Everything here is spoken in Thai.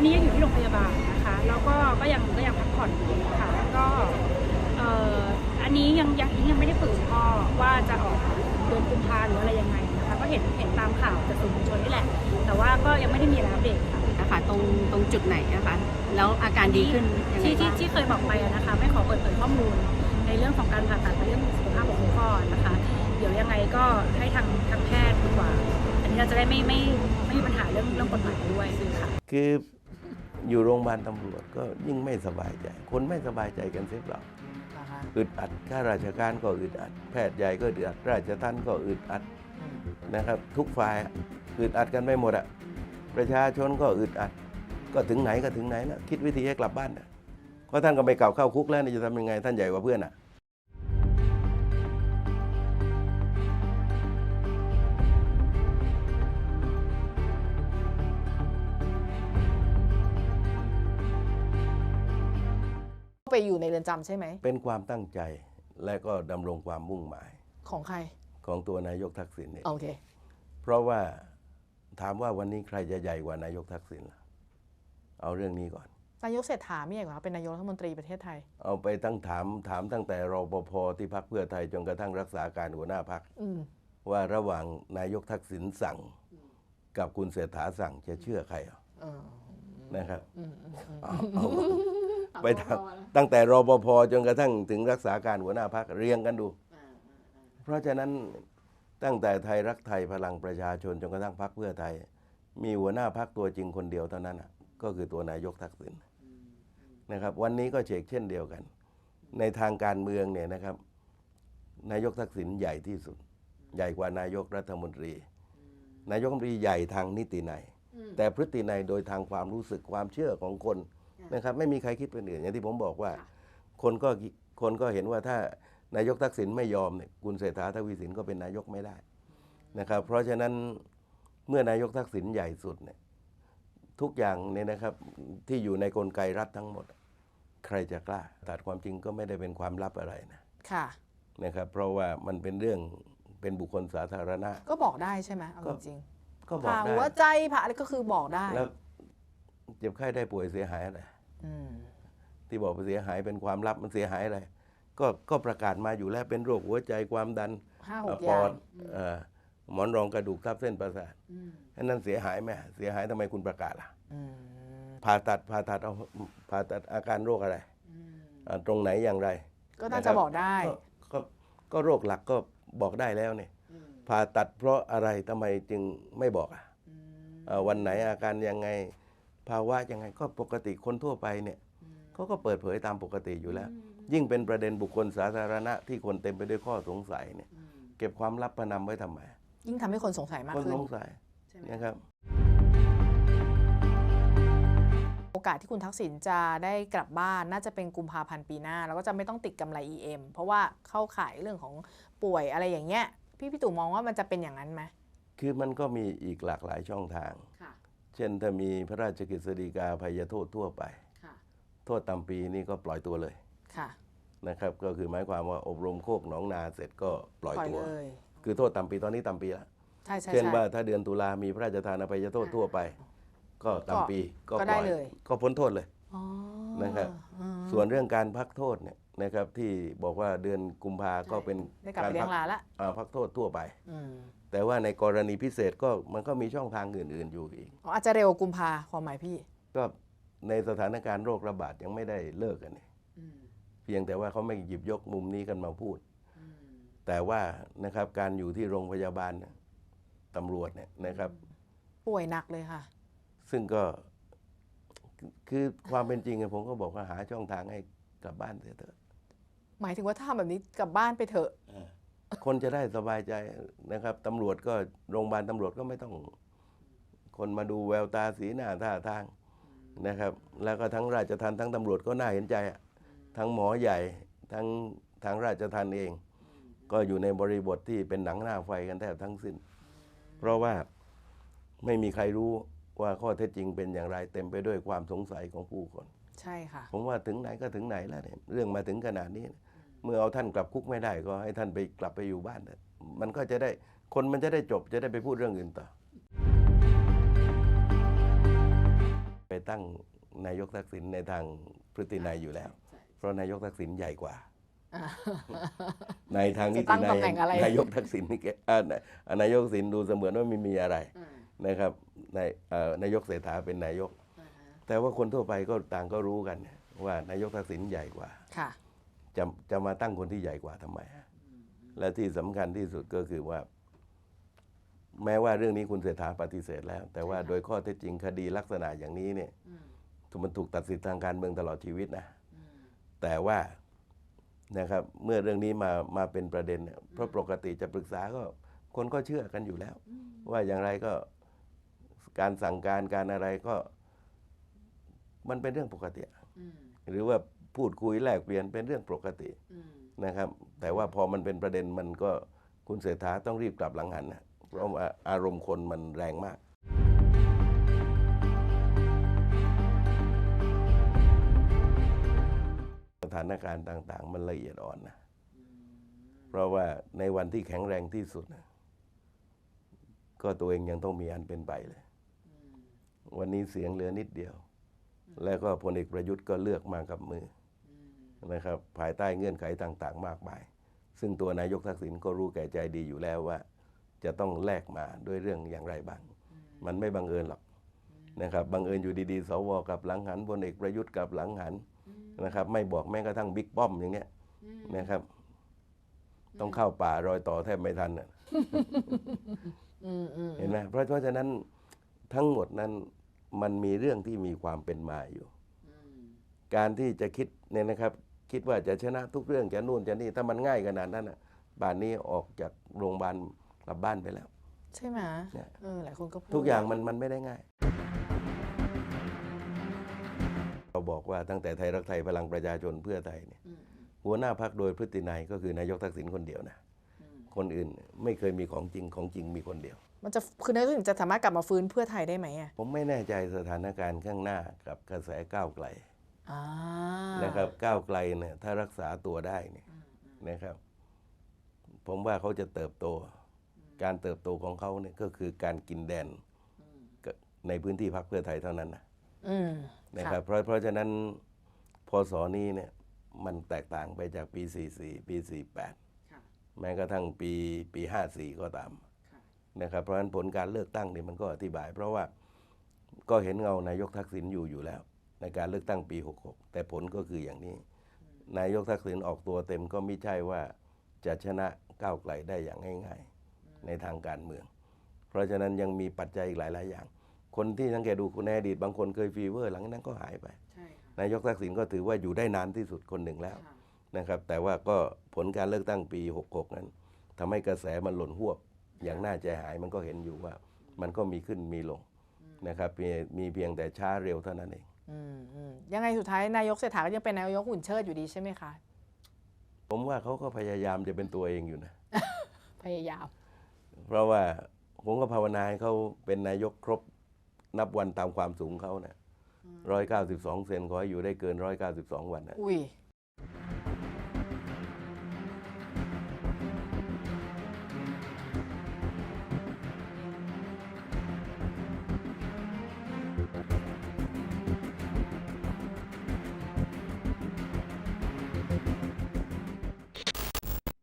อนนี้ยังอยู่ที่โรงพยาบาลนะคะแล้วก็ก็ยังก็ยังพักผ่อนอยู่ค่ะก็เอ่ออันนี้ยังยังยังไม่ได้ปรึกษาพ่อว่าจะออกเดือนกุมภาหรืออะไรยังไงนะคะก็เห็นเห็นตามข่าวจากสื่อมวลชนนี่แหละ แต่ว่าก็ยังไม่ได้มีอะไรอัปเดตค่ะนะคะตรงตรงจุดไหนนะคะแล้วอาการดีขึ้นยังไงที่ที่บ้างที่เคยบอกไปอะนะคะไม่ขอเปิดเผยข้อมูล ในเรื่องของการผ่าตัดในเรื่องสุขภาพของคุณพ่อนะคะ เดี๋ยวยังไงก็ให้ทางทางแพทย์ดีกว่า อันนี้เราจะได้ไม่ไม่ไม่มีปัญหาเรื่องเรื่องกฎหมายด้วยค่ะ คือ อยู่โรงพยาบาลตำรวจก็ยิ่งไม่สบายใจ คนไม่สบายใจกันเสียเปล่าอึดอัดข้าราชการก็อึดอัด แพทย์ใหญ่ก็อึดอัด ราชทัณฑ์ก็อึดอัดนะครับ ทุกฝ่ายอะอึดอัดกันไปหมดอะประชาชนก็อึดอัด ก็ถึงไหนก็ถึงไหนแล้วคิดวิธีให้กลับบ้านนะเพราะท่านก็ไปเก่าเข้าคุกแล้วนี่จะทำยังไงท่านใหญ่กว่าเพื่อนอะ ไปอยู่ในเรือนจำใช่ไหม เป็นความตั้งใจและก็ดำรงความมุ่งหมายของใคร ของตัวนายกทักษิณเนี่ยโอเค เพราะว่าถามว่าวันนี้ใครจะใหญ่กว่านายกทักษิณล่ะเอาเรื่องนี้ก่อน นายกเศรษฐาไม่ใช่เหรอคะเป็นนายกรัฐมนตรีประเทศไทย เอาไปตั้งถามถามตั้งแต่รปภที่พักเพื่อไทยจนกระทั่งรักษาการหัวหน้าพัก อืม ว่าระหว่างนายกทักษิณสั่ง กับคุณเศรษฐาสั่งจะเชื่อใครอะ เออ นะครับอืมอืมอืมเอาเอาไปถามตั้งแต่รปภจนกระทั่งถึงรักษาการหัวหน้าพักเรียงกันดู เพราะฉะนั้นตั้งแต่ไทยรักไทยพลังประชาชนจนกระทั่งพักเพื่อไทย มีหัวหน้าพักตัวจริงคนเดียวเท่านั้นน่ะก็คือตัวนายกทักษิณนะครับ วันนี้ก็เชกเช่นเดียวกัน ในทางการเมืองเนี่ยนะครับ นายกทักษิณใหญ่ที่สุด ใหญ่กว่านายกรัฐมนตรี นายกรัฐมนตรีใหญ่ทางนิตินัย แต่พฤตินัยโดยทางความรู้สึกความเชื่อของคนนะครับไม่มีใครคิดเป็นอื่นอย่างที่ผมบอกว่า คนก็คนก็เห็นว่าถ้านายกทักษิณไม่ยอมเนี่ยคุณเศรษฐาทวีสินก็เป็นนายกไม่ได้นะครับเพราะฉะนั้นเมื่อนายกทักษิณใหญ่สุดเนี่ยทุกอย่างเนี่ยนะครับที่อยู่ในกลไกรัฐทั้งหมด ใครจะกล้าตัดความจริงก็ไม่ได้เป็นความลับอะไรนะค่ะนะครับเพราะว่ามันเป็นเรื่องเป็นบุคคลสาธารณะ ก็บอกได้ใช่ไหมเอาก็จริง ก็ๆบอกผ่าได้หัวใจผ่าอะไรก็คือบอกได้แล้วเจ็บไข้ได้ป่วยเสียหายอะไรอืมที่บอกว่าเสียหายเป็นความลับมันเสียหายอะไรก็ก็ประกาศมาอยู่แล้วเป็นโรคหัวใจความดันห้าหเอ่กออปย่าองดเอ่อหมอนรองกระดูกทับเส้นประสาทอืมอันนั้นเสียหายไหมเสียหายทำไมคุณประกาศล่ะ อืมผ่าตัดผ่าตัดเอาผ่าตัดอาการโรคอะไรอืมอ่าตรงไหนอย่างไร ก็น่าจะบอกได้ ก็ก็ก็โรคหลักก็บอกได้แล้วเนี่ย ผ่าตัดเพราะอะไรทำไมจึงไม่บอกอะอ่าวันไหนอาการยังไง ภาวะยังไงก็ปกติคนทั่วไปเนี่ยเขาก็เปิดเผยตามปกติอยู่แล้ว ยิ่งเป็นประเด็นบุคคลสาธารณะที่คนเต็มไปด้วยข้อสงสัยเนี่ยเก็บความลับประนำไว้ทำไม ยิ่งทำให้คนสงสัยมากคนขึ้สนงสัยนะครับโอกาสที่คุณทักษิณจะได้กลับบ้านน่าจะเป็นกุมภาพันธ์ปีหน้า แล้วก็จะไม่ต้องติดกำไร EM เพราะว่าเข้าข่ายเรื่องของป่วยอะไรอย่างเงี้ย พี่พี่ตู่มองว่ามันจะเป็นอย่างนั้นไหมคือมันก็มีอีกหลากหลายช่องทางค่ะเช่นถ้ามีพระราชกฤษฎีกาภัยโทษทั่วไปค่ะโทษตามปีนี่ก็ปล่อยตัวเลยค่ะนะครับก็คือหมายความว่าอบรมโคกหนองนาเสร็จก็ปล่อยปล่อยตัวเลยคือโทษตามปีตอนนี้ตามปีแล้วใช่ใช่เช่นใช่ว่าถ้าเดือนตุลามีพระราชทานอภัยโทษทั่วไป ก็ตามปีก็ปได้ล่อยเลยก็พ้นโทษเลยอ๋อนะครับอืมส่วนเรื่องการพักโทษเนี่ย นะครับที่บอกว่าเดือนกุมภาก็เป็นได้กลับไปเลี้ยพังหลานละ อ่าพักโทษทั่วไป อืมแต่ว่าในกรณีพิเศษก็มันก็มีช่องทางอื่น ๆอยู่อีก อ๋ออาจจะเร็วกว่ากุมภาความหมายพี่ ก็ในสถานการณ์โรคระบาดยังไม่ได้เลิกกันนี่เพียงแต่ว่าเขาไม่หยิบยกมุมนี้กันมาพูด แต่ว่านะครับการอยู่ที่โรงพยาบาลเนี่ยตำรวจเนี่ยนะครับ ป่วยหนักเลยค่ะ ซึ่งก็คือคือความเป็นจริงอะผมก็บอกว่าหาช่องทางให้กลับบ้านเสียเถอะ หมายถึงว่าถ้าทำแบบนี้กลับบ้านไปเถอะ คนจะได้สบายใจนะครับตำรวจก็โรงพยาบาลตำรวจก็ไม่ต้อง คนมาดูแววตาสีหน้าท่าทางนะครับ แล้วก็ทั้งราชทัณฑ์ทั้งตำรวจก็น่าเห็นใจอะทั้งหมอใหญ่ทั้งทางราชทัณฑ์เอง ก็อยู่ในบริบทที่เป็นหนังหน้าไฟกันแทบทั้งสิ้น เพราะว่าไม่มีใครรู้ว่าข้อเท็จจริงเป็นอย่างไรเต็มไปด้วยความสงสัยของผู้คน ใช่ค่ะ ผมว่าถึงไหนก็ถึงไหนแล้วเนี่ยเรื่องมาถึงขนาดนี้ เมื่อเอาท่านกลับคุกไม่ได้ก็ให้ท่านไปกลับไปอยู่บ้าน มันก็จะได้คนมันจะได้จบจะได้ไปพูดเรื่องอื่นต่อ ไปตั้งนายกทักษิณในทางพฤตินัยอยู่แล้ว เพราะนายกทักษิณใหญ่กว่า ในทางนิตินัยตำแหน่งอะไรนายกทักษิณนี่แกอ่านายกทักษิณดูเสมือนว่าไม่มีอะไรนะครับในเอ่อนายกเศรษฐาเป็นนายก แต่ว่าคนทั่วไปก็ต่างก็รู้กัน ว่านายกทักษิณใหญ่กว่าค่ะ จะจะมาตั้งคนที่ใหญ่กว่าทำไมฮะและที่สำคัญที่สุดก็คือว่า แม้ว่าเรื่องนี้คุณเศรษฐาปฏิเสธแล้ว แต่ว่าโดยข้อเท็จจริงคดีลักษณะอย่างนี้เนี่ยมันถูกตัดสิทธิทางการเมืองตลอดชีวิตนะแต่ว่านะครับ เมื่อเรื่องนี้มามาเป็นประเด็นเนี่ยเพราะปกติจะปรึกษาก็คนก็เชื่อกันอยู่แล้ว ว่าอย่างไรก็การสั่งการการอะไรก็ มันเป็นเรื่องปกติหรือว่า พูดคุยแลกเปลี่ยนเป็นเรื่องปกตินะครับ แต่ว่าพอมันเป็นประเด็นมันก็คุณเศรษฐาต้องรีบกลับหลังหันนะเพราะว่าอารมณ์คนมันแรงมากสถานการณ์ต่าง ๆ มันละเอียดอ่อนนะเพราะว่าในวันที่แข็งแรงที่สุดนะก็ตัวเองยังต้องมีอันเป็นไปเลย วันนี้เสียงเหลือนิดเดียว แล้วก็พลเอกประยุทธ์ก็เลือกมากับมืออ นะครับภายใต้เงื่อนไขต่างๆ มากมาย ซึ่งตัวนายกทักษิณก็รู้แก่ใจดีอยู่แล้วว่า จะต้องแลกมาด้วยเรื่องอย่างไรบ้าง มันไม่บังเอิญหรอกนะครับบังเอิญอยู่ดีๆสวกับหลังหันพลเอกประยุทธ์กับหลังหันนะครับ ไม่บอกแม้กระทั่งบิ๊กป้อมอย่างเนี้ยนะครับ ต้องเข้าป่ารอยต่อแทบไม่ทันน่ะอืมอืมเห็นไหมเพราะเพราะฉะนั้นทั้งหมดนั้นมันมีเรื่องที่มีความเป็นมาอยู่ การที่จะคิดเนี่ยนะครับ คิดว่าจะชนะทุกเรื่องจะนู่นจะนี่ถ้ามันง่ายขนาดนั้นน่ะป่านนี้ออกจากโรงพยาบาลกลับบ้านไปแล้ว ใช่ไหมเนี่ยเออหลายคนก็พูดทุกอย่างมันมันไม่ได้ง่ายเราบอกว่าตั้งแต่ไทยรักไทยพลังประชาชนเพื่อไทยเนี่ยหัวหน้าพักโดยพฤตินัยก็คือนายกทักษิณคนเดียวนะคนอื่นไม่เคยมีของจริงของจริงมีคนเดียว มันจะคือนายกถึงจะสามารถกลับมาฟื้นเพื่อไทยได้ไหมอะผมไม่แน่ใจสถานการณ์ข้างหน้ากับกระแสก้าวไกลอ่า นะครับก้าวไกลเนี่ยถ้ารักษาตัวได้เนี่ยนะครับ ผมว่าเขาจะเติบโต การเติบโตของเขาเนี่ยก็คือการกินแดนกับในพื้นที่พรรคเพื่อไทยเท่านั้นนะอืมนะครับเพราะเพราะฉะนั้นพศนี้เนี่ยมันแตกต่างไปจากปี 44 ปี 48 แม้กระทั่งปีปี 54 ก็ตามนะครับเพราะฉะนั้นผลการเลือกตั้งเนี่ยมันก็อธิบาย เพราะว่าก็เห็นเงานายกทักษิณอยู่อยู่แล้ว ในการเลือกตั้งปี 66 แต่ผลก็คืออย่างนี้ นายกทักษิณออกตัวเต็มก็ไม่ใช่ว่าจะชนะก้าวไกลได้อย่างง่ายๆ ในทางการเมือง เพราะฉะนั้นยังมีปัจจัยอีกหลาย ๆ อย่าง คนที่สังเกตดูในอดีตบางคนเคยฟีเวอร์หลังนั้นก็หายไป นายกทักษิณก็ถือว่าอยู่ได้นานที่สุดคนหนึ่งแล้วนะครับ แต่ว่าก็ผลการเลือกตั้งปี 66 นั้นทำให้กระแสมันหล่นหวบ อย่างน่าใจหายมันก็เห็นอยู่ว่า มันก็มีขึ้นมีลงนะครับมีมีเพียงแต่ช้าเร็วเท่านั้นเองอืมอืม ยังไงสุดท้ายนายกเศรษฐาก็ยังเป็นนายกหุ่นเชิดอยู่ดีใช่ไหมคะ ผมว่าเขาก็พยายามจะเป็นตัวเองอยู่นะ พยายาม เพราะว่าผมก็ภาวนาให้เขาเป็นนายกครบนับวันตามความสูงเขานะร้อยเก้าสิบสองเซนขอให้อยู่ได้เกินร้อยเก้าสิบสองวันนะอุ้ย